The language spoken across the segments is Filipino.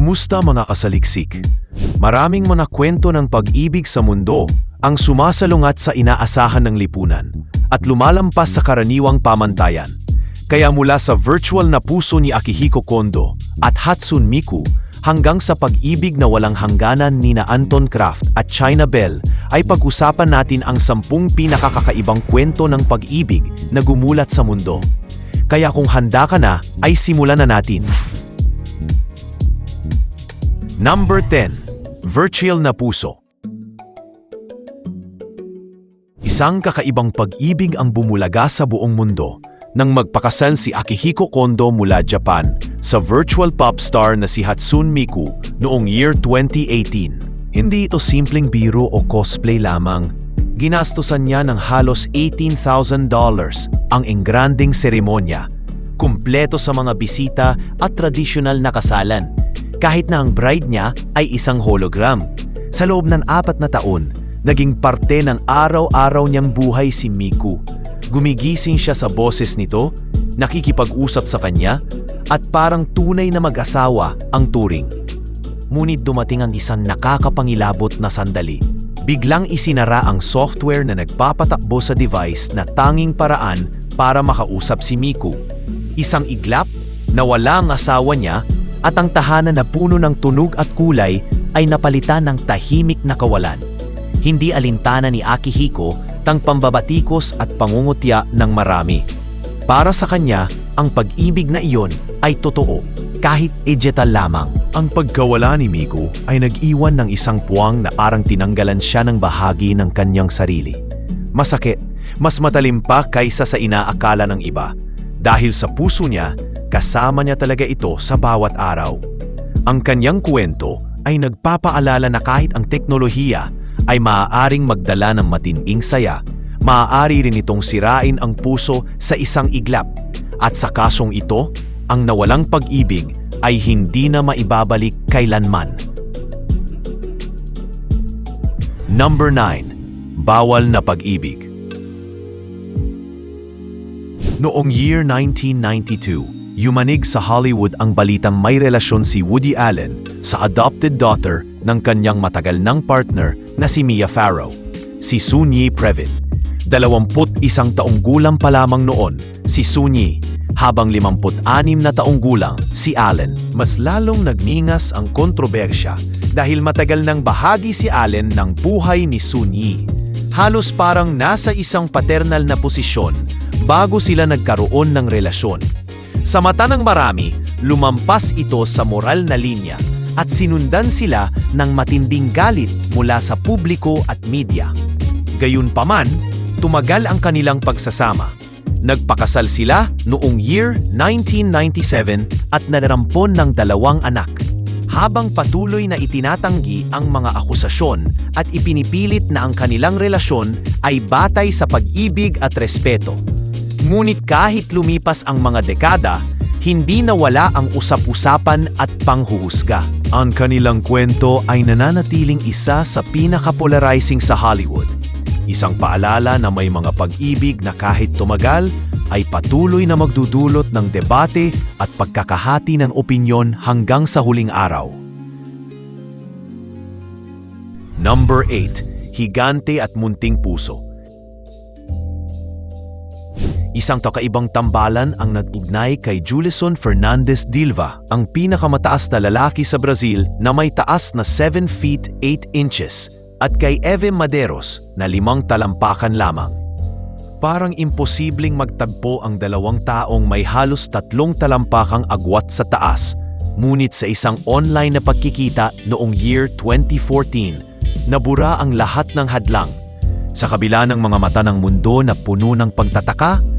Kumusta mga kasaliksik? Maraming mga kwento ng pag-ibig sa mundo ang sumasalungat sa inaasahan ng lipunan at lumalampas sa karaniwang pamantayan. Kaya mula sa virtual na puso ni Akihiko Kondo at Hatsune Miku hanggang sa pag-ibig na walang hangganan ni na Anton Kraft at China Bell ay pag-usapan natin ang sampung pinakakakaibang kwento ng pag-ibig na gumulat sa mundo. Kaya kung handa ka na, ay simulan na natin. Number 10. Virtual na puso. Isang kakaibang pag-ibig ang bumulaga sa buong mundo nang magpakasal si Akihiko Kondo mula Japan sa virtual pop star na si Hatsune Miku noong year 2018. Hindi ito simpleng biro o cosplay lamang. Ginastusan niya ng halos $18,000 ang engranding seremonya, kumpleto sa mga bisita at tradisyonal na kasalan kahit na ang bride niya ay isang hologram. Sa loob ng apat na taon, naging parte ng araw-araw niyang buhay si Miku. Gumigising siya sa boses nito, nakikipag-usap sa kanya, at parang tunay na mag-asawa ang turing. Ngunit dumating ang isang nakakapangilabot na sandali. Biglang isinara ang software na nagpapatakbo sa device na tanging paraan para makausap si Miku. Isang iglap, nawala ang asawa niya at ang tahanan na puno ng tunog at kulay ay napalitan ng tahimik na kawalan. Hindi alintana ni Akihiko tang pambabatikos at pangungutya ng marami. Para sa kanya, ang pag-ibig na iyon ay totoo, kahit digital lamang. Ang pagkawala ni Miko ay nag-iwan ng isang puwang na parang tinanggalan siya ng bahagi ng kanyang sarili. Masakit, mas matalim pa kaysa sa inaakala ng iba. Dahil sa puso niya, Kasama niya talaga ito sa bawat araw. Ang kanyang kwento ay nagpapaalala na kahit ang teknolohiya ay maaaring magdala ng matinding saya, maaari rin itong sirain ang puso sa isang iglap. At sa kasong ito, ang nawalang pag-ibig ay hindi na maibabalik kailanman. Number 9. Bawal na pag-ibig Noong year 1992, yumanig sa Hollywood ang balitang may relasyon si Woody Allen sa adopted daughter ng kanyang matagal ng partner na si Mia Farrow, si Sunyi Previn. Dalawamput isang taong gulang pa lamang noon si Sunyi, habang 56 na taong gulang si Allen. Mas lalong nagningas ang kontrobersya dahil matagal nang bahagi si Allen ng buhay ni Sunyi. Halos parang nasa isang paternal na posisyon bago sila nagkaroon ng relasyon sa mata ng marami, lumampas ito sa moral na linya at sinundan sila ng matinding galit mula sa publiko at media. Gayunpaman, tumagal ang kanilang pagsasama. Nagpakasal sila noong year 1997 at nanarampon ng dalawang anak. Habang patuloy na itinatanggi ang mga akusasyon at ipinipilit na ang kanilang relasyon ay batay sa pag-ibig at respeto. Ngunit kahit lumipas ang mga dekada, hindi nawala ang usap-usapan at panghuhusga. Ang kanilang kwento ay nananatiling isa sa pinaka-polarizing sa Hollywood. Isang paalala na may mga pag-ibig na kahit tumagal ay patuloy na magdudulot ng debate at pagkakahati ng opinyon hanggang sa huling araw. Number 8. Higante at Munting Puso Isang kakaibang tambalan ang nag-ignay kay Julison Fernandez Dilva, ang pinakamataas na lalaki sa Brazil na may taas na 7 feet 8 inches at kay Eve Maderos na limang talampakan lamang. Parang imposibleng magtagpo ang dalawang taong may halos tatlong talampakang agwat sa taas, ngunit sa isang online na pagkikita noong year 2014, nabura ang lahat ng hadlang. Sa kabila ng mga mata ng mundo na puno ng pagtataka,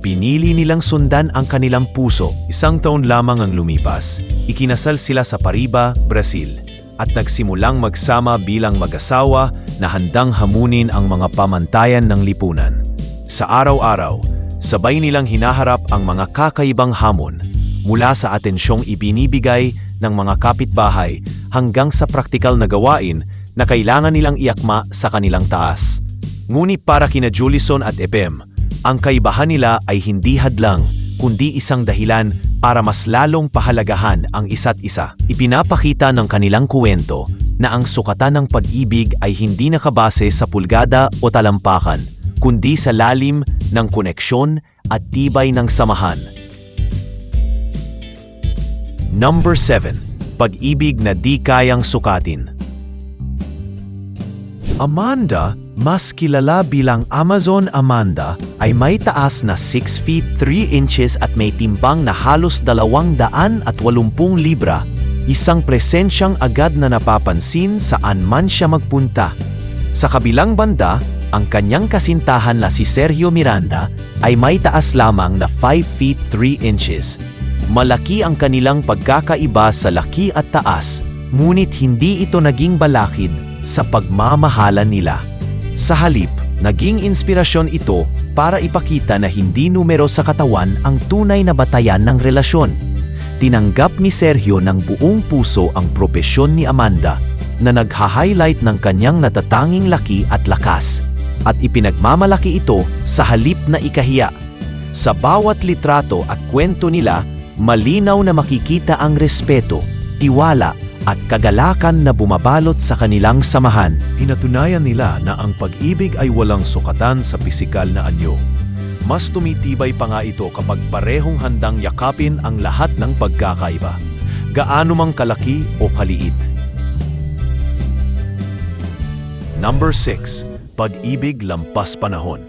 Pinili nilang sundan ang kanilang puso. Isang taon lamang ang lumipas. Ikinasal sila sa Pariba, Brazil at nagsimulang magsama bilang mag-asawa na handang hamunin ang mga pamantayan ng lipunan. Sa araw-araw, sabay nilang hinaharap ang mga kakaibang hamon mula sa atensyong ibinibigay ng mga kapitbahay hanggang sa praktikal na gawain na kailangan nilang iakma sa kanilang taas. Ngunit para kina Julison at Ebem, ang kaibahan nila ay hindi hadlang, kundi isang dahilan para mas lalong pahalagahan ang isa't isa. Ipinapakita ng kanilang kuwento na ang sukatan ng pag-ibig ay hindi nakabase sa pulgada o talampakan, kundi sa lalim ng koneksyon at tibay ng samahan. Number 7. Pag-ibig na di kayang sukatin. Amanda, mas kilala bilang Amazon Amanda, ay may taas na 6 feet 3 inches at may timbang na halos 280 libra, isang presensyang agad na napapansin saan man siya magpunta. Sa kabilang banda, ang kanyang kasintahan na si Sergio Miranda ay may taas lamang na 5 feet 3 inches. Malaki ang kanilang pagkakaiba sa laki at taas, ngunit hindi ito naging balakid sa pagmamahalan nila. Sa halip, naging inspirasyon ito para ipakita na hindi numero sa katawan ang tunay na batayan ng relasyon. Tinanggap ni Sergio ng buong puso ang propesyon ni Amanda na nagha-highlight ng kanyang natatanging laki at lakas at ipinagmamalaki ito sa halip na ikahiya. Sa bawat litrato at kwento nila, malinaw na makikita ang respeto, tiwala at kagalakan na bumabalot sa kanilang samahan. Pinatunayan nila na ang pag-ibig ay walang sukatan sa pisikal na anyo. Mas tumitibay pa nga ito kapag parehong handang yakapin ang lahat ng pagkakaiba, gaano mang kalaki o kaliit. Number 6. Pag-ibig lampas panahon.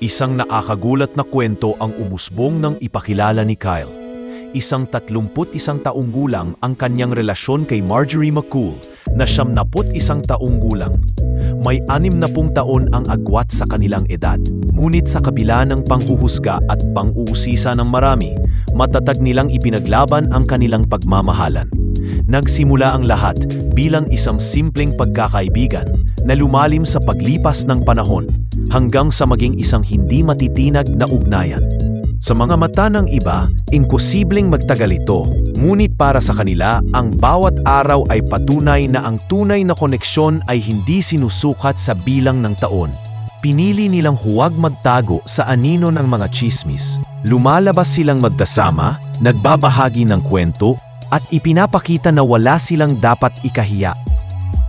Isang nakakagulat na kwento ang umusbong ng ipakilala ni Kyle. Isang 31 taong gulang ang kanyang relasyon kay Marjorie McCool na siyam isang taong gulang. May anim na pung taon ang agwat sa kanilang edad. Ngunit sa kabila ng panghuhusga at pang-uusisa ng marami, matatag nilang ipinaglaban ang kanilang pagmamahalan. Nagsimula ang lahat bilang isang simpleng pagkakaibigan na lumalim sa paglipas ng panahon hanggang sa maging isang hindi matitinag na ugnayan. Sa mga mata ng iba, imposibleng magtagal ito, ngunit para sa kanila, ang bawat araw ay patunay na ang tunay na koneksyon ay hindi sinusukat sa bilang ng taon. Pinili nilang huwag magtago sa anino ng mga chismis. Lumalabas silang magkasama, nagbabahagi ng kwento, at ipinapakita na wala silang dapat ikahiya.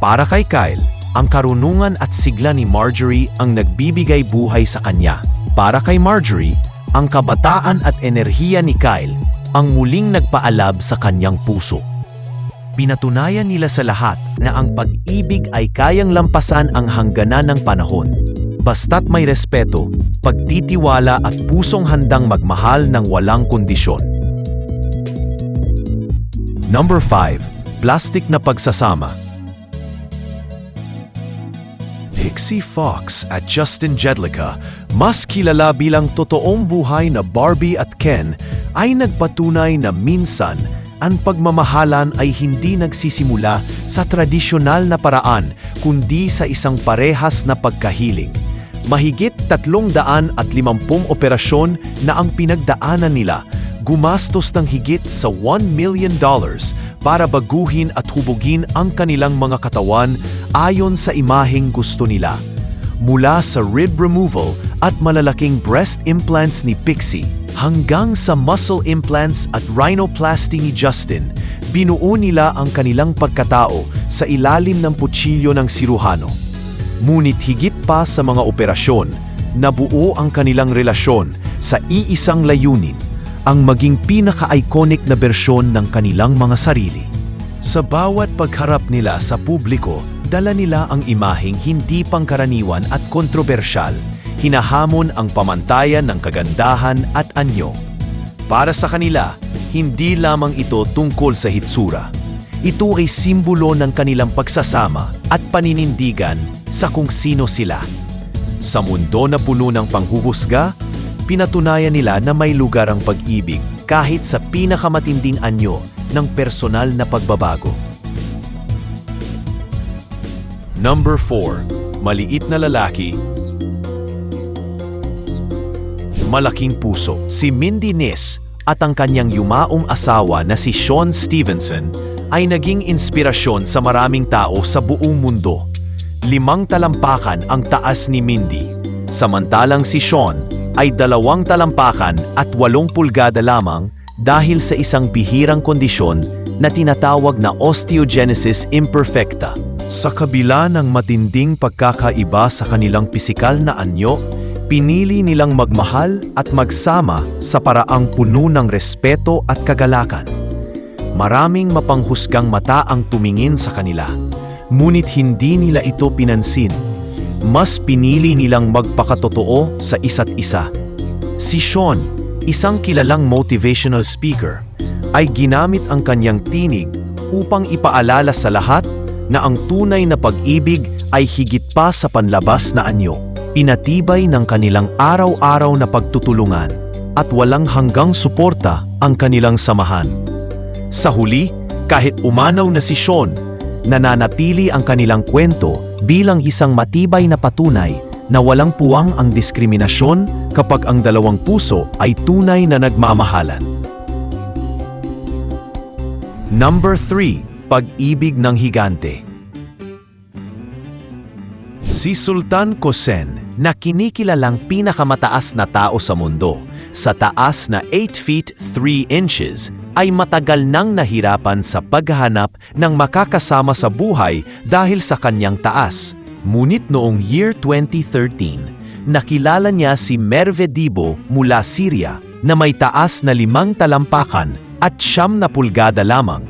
Para kay Kyle, ang karunungan at sigla ni Marjorie ang nagbibigay buhay sa kanya. Para kay Marjorie, ang kabataan at enerhiya ni Kyle ang muling nagpaalab sa kanyang puso. Pinatunayan nila sa lahat na ang pag-ibig ay kayang lampasan ang hangganan ng panahon. Basta't may respeto, pagtitiwala at pusong handang magmahal ng walang kondisyon. Number 5. Plastic na pagsasama Pixie Fox at Justin Jedlicka, mas kilala bilang totoong buhay na Barbie at Ken, ay nagpatunay na minsan ang pagmamahalan ay hindi nagsisimula sa tradisyonal na paraan kundi sa isang parehas na pagkahiling. Mahigit 350 operasyon na ang pinagdaanan nila gumastos ng higit sa $1 million para baguhin at hubugin ang kanilang mga katawan ayon sa imaheng gusto nila. Mula sa rib removal at malalaking breast implants ni Pixie hanggang sa muscle implants at rhinoplasty ni Justin, binuo nila ang kanilang pagkatao sa ilalim ng putsilyo ng siruhano. Ngunit higit pa sa mga operasyon, nabuo ang kanilang relasyon sa iisang layunin – ang maging pinaka-iconic na bersyon ng kanilang mga sarili. Sa bawat pagharap nila sa publiko, dala nila ang imaheng hindi pangkaraniwan at kontrobersyal, hinahamon ang pamantayan ng kagandahan at anyo. Para sa kanila, hindi lamang ito tungkol sa hitsura. Ito ay simbolo ng kanilang pagsasama at paninindigan sa kung sino sila. Sa mundo na puno ng panghuhusga, pinatunayan nila na may lugar ang pag-ibig kahit sa pinakamatinding anyo ng personal na pagbabago. Number 4. Maliit na lalaki Malaking puso Si Mindy Nis at ang kanyang yumaong asawa na si Sean Stevenson ay naging inspirasyon sa maraming tao sa buong mundo. Limang talampakan ang taas ni Mindy, samantalang si Sean ay dalawang talampakan at walong pulgada lamang dahil sa isang bihirang kondisyon na tinatawag na osteogenesis imperfecta. Sa kabila ng matinding pagkakaiba sa kanilang pisikal na anyo, pinili nilang magmahal at magsama sa paraang puno ng respeto at kagalakan. Maraming mapanghusgang mata ang tumingin sa kanila, ngunit hindi nila ito pinansin. Mas pinili nilang magpakatotoo sa isa't isa. Si Sean, isang kilalang motivational speaker, ay ginamit ang kanyang tinig upang ipaalala sa lahat na ang tunay na pag-ibig ay higit pa sa panlabas na anyo. Pinatibay ng kanilang araw-araw na pagtutulungan at walang hanggang suporta ang kanilang samahan. Sa huli, kahit umanaw na si Sean, nananatili ang kanilang kwento bilang isang matibay na patunay na walang puwang ang diskriminasyon kapag ang dalawang puso ay tunay na nagmamahalan. Number 3. Pag-ibig ng higante Si Sultan Kosen na kinikilalang pinakamataas na tao sa mundo sa taas na 8 feet 3 inches ay matagal nang nahirapan sa paghahanap ng makakasama sa buhay dahil sa kanyang taas. Ngunit noong year 2013, nakilala niya si Merve Dibo mula Syria na may taas na limang talampakan at siyam na pulgada lamang.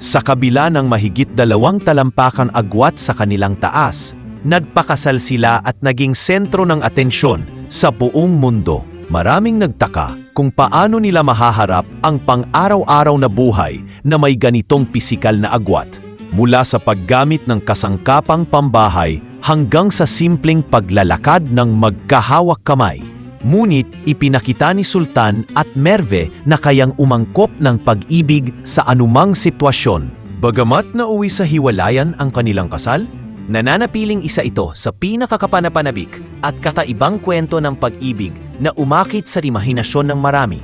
Sa kabila ng mahigit dalawang talampakan agwat sa kanilang taas, nagpakasal sila at naging sentro ng atensyon sa buong mundo. Maraming nagtaka kung paano nila mahaharap ang pang-araw-araw na buhay na may ganitong pisikal na agwat. Mula sa paggamit ng kasangkapang pambahay hanggang sa simpleng paglalakad ng magkahawak kamay. Ngunit ipinakita ni Sultan at Merve na kayang umangkop ng pag-ibig sa anumang sitwasyon. Bagamat nauwi sa hiwalayan ang kanilang kasal, Nananatiling isa ito sa pinakakapanapanabik at kakaibang kwento ng pag-ibig na umakit sa imahinasyon ng marami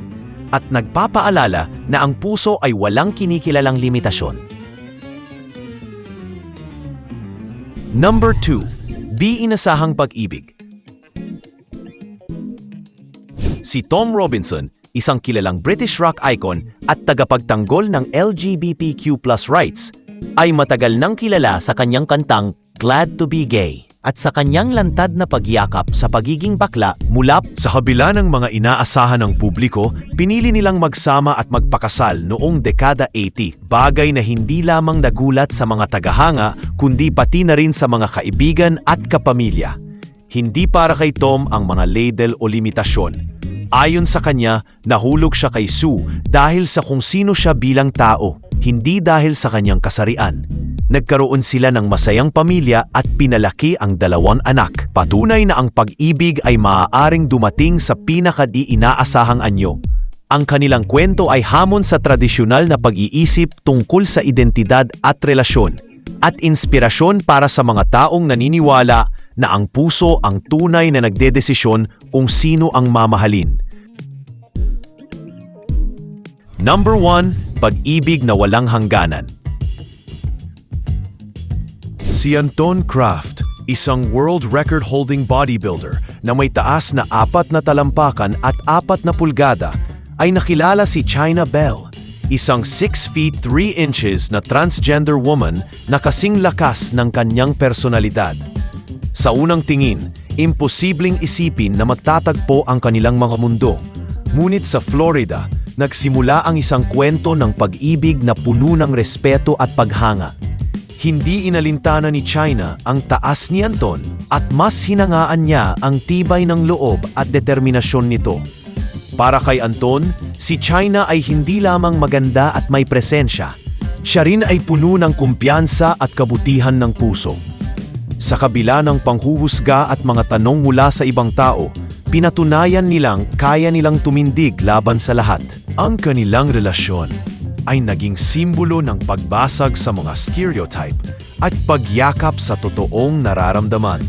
at nagpapaalala na ang puso ay walang kinikilalang limitasyon. Number 2. Di pag-ibig Si Tom Robinson, isang kilalang British rock icon at tagapagtanggol ng LGBTQ rights, ay matagal nang kilala sa kanyang kantang Glad to be Gay at sa kanyang lantad na pagyakap sa pagiging bakla mula sa kabila ng mga inaasahan ng publiko, pinili nilang magsama at magpakasal noong dekada 80, bagay na hindi lamang nagulat sa mga tagahanga kundi pati na rin sa mga kaibigan at kapamilya. Hindi para kay Tom ang mga ladle o limitasyon. Ayon sa kanya, nahulog siya kay Sue dahil sa kung sino siya bilang tao, hindi dahil sa kanyang kasarian. Nagkaroon sila ng masayang pamilya at pinalaki ang dalawang anak. Patunay na ang pag-ibig ay maaaring dumating sa pinakadi inaasahang anyo. Ang kanilang kwento ay hamon sa tradisyonal na pag-iisip tungkol sa identidad at relasyon at inspirasyon para sa mga taong naniniwala na ang puso ang tunay na nagdedesisyon kung sino ang mamahalin. Number 1, pag-ibig na walang hangganan. Si Anton Kraft, isang world record-holding bodybuilder na may taas na apat na talampakan at apat na pulgada, ay nakilala si China Bell, isang 6 feet 3 inches na transgender woman na kasing lakas ng kanyang personalidad. Sa unang tingin, imposibleng isipin na magtatagpo ang kanilang mga mundo. Ngunit sa Florida, nagsimula ang isang kwento ng pag-ibig na puno ng respeto at paghanga. Hindi inalintana ni China ang taas ni Anton at mas hinangaan niya ang tibay ng loob at determinasyon nito. Para kay Anton, si China ay hindi lamang maganda at may presensya. Siya rin ay puno ng kumpiyansa at kabutihan ng puso. Sa kabila ng panghuhusga at mga tanong mula sa ibang tao, pinatunayan nilang kaya nilang tumindig laban sa lahat. Ang kanilang relasyon ay naging simbolo ng pagbasag sa mga stereotype at pagyakap sa totoong nararamdaman.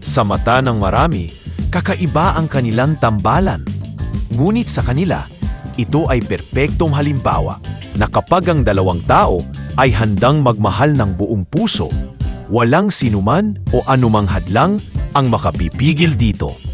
Sa mata ng marami, kakaiba ang kanilang tambalan. Ngunit sa kanila, ito ay perpektong halimbawa na kapag ang dalawang tao ay handang magmahal ng buong puso, walang sinuman o anumang hadlang ang makapipigil dito.